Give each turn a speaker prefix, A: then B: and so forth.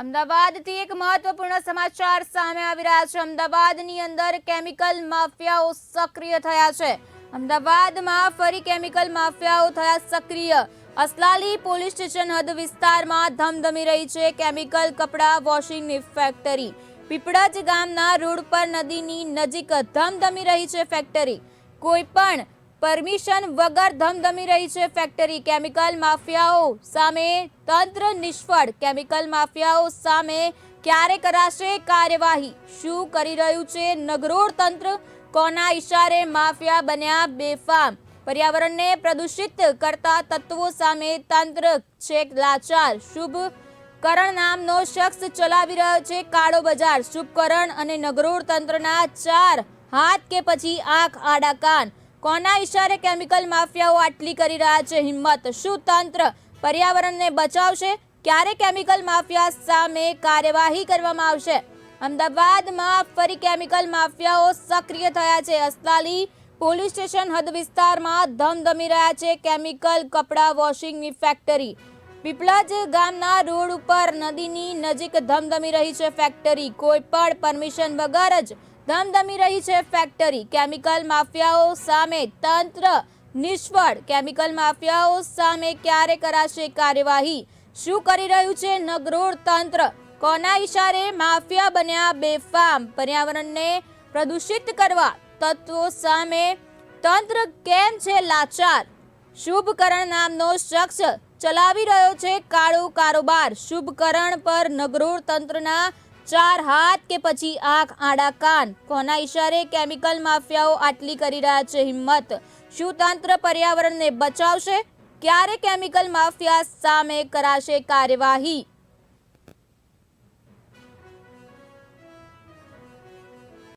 A: અમદાવાદથી એક મહત્વપૂર્ણ સમાચાર સામે આવી રહ્યા છે. અમદાવાદની અંદર કેમિકલ માફિયાઓ સક્રિય થયા છે. અમદાવાદમાં ફરી કેમિકલ માફિયાઓ થયા સક્રિય. અસલાલી પોલીસ સ્ટેશન હદ વિસ્તારમાં ધમધમી રહી છે. કેમિકલ કપડાં વોશિંગની ફેક્ટરી. પીપળજ ગામના રોડ પર નદીની નજીક ધમધમી રહી છે ફેક્ટરી. કોઈ પણ પરમિશન વગર ધમધમી રહી છે ફેક્ટરી. કેમિકલ માફિયાઓ સામે તંત્ર નિષ્ફળ. કેમિકલ માફિયાઓ સામે ક્યારે કરાશે કાર્યવાહી? શું કરી રહ્યું છે નગરોળ તંત્ર? કોના ઇશારે માફિયા બન્યા બેફામ? પર્યાવરણને પ્રદૂષિત કરતા તત્વો સામે તંત્ર છે લાચાર. શુભ કરણ નામનો શખ્સ ચલાવી રહ્યો છે કાળો બજાર. શુભકરણ અને નગરોળ તંત્રના ચાર હાથ કે પછી આંખ આડા કાન. કોના ઇશારે કેમિકલ માફિયાઓ આટલી કરી રહ્યા છે? હિંમત. શું તંત્ર પર્યાવરણને બચાવશે? ક્યારે કેમિકલ માફિયા સામે કાર્યવાહી કરવામાં આવશે? અમદાવાદમાં ફરી કેમિકલ માફિયાઓ સક્રિય થયા છે. અસલાલી પોલીસ સ્ટેશન હદ વિસ્તારમાં ધમધમી રહ્યા છે. કેમિકલ કપડાં વોશિંગની ફેક્ટરી. પીપલજ ગામના રોડ ઉપર નદીની નજીક ધમધમી રહી છે ફેક્ટરી. કોઈ પણ પરમિશન વગર જ ધમધમી રહી છે ફેક્ટરી કેમિકલ માફિયાઓ સામે તંત્ર નિષ્ફળ. કેમિકલ માફિયાઓ સામે ક્યારે કરાશે કાર્યવાહી? શું કરી રહ્યું છે નગરોળ તંત્ર? કોના ઇશારે માફિયા બન્યા બેફામ? પર્યાવરણને પ્રદૂષિત કરવા તત્વો સામે તંત્ર કેમ છે લાચાર? શુભકરણ નામનો શખ્સ ચલાવી રહ્યો છે કાળો કારોબાર. શુભકરણ પર નગરોળ તંત્રના ચાર હાથ કે પછી આંખ, આડા કાન. કોના ઇશારે કેમિકલ માફિયાઓ આટલી કરી રહ્યા છે હિંમત? શું તંત્ર પર્યાવરણને બચાવશે? ક્યારે કેમિકલ માફિયા સામે કરાશે કાર્યવાહી?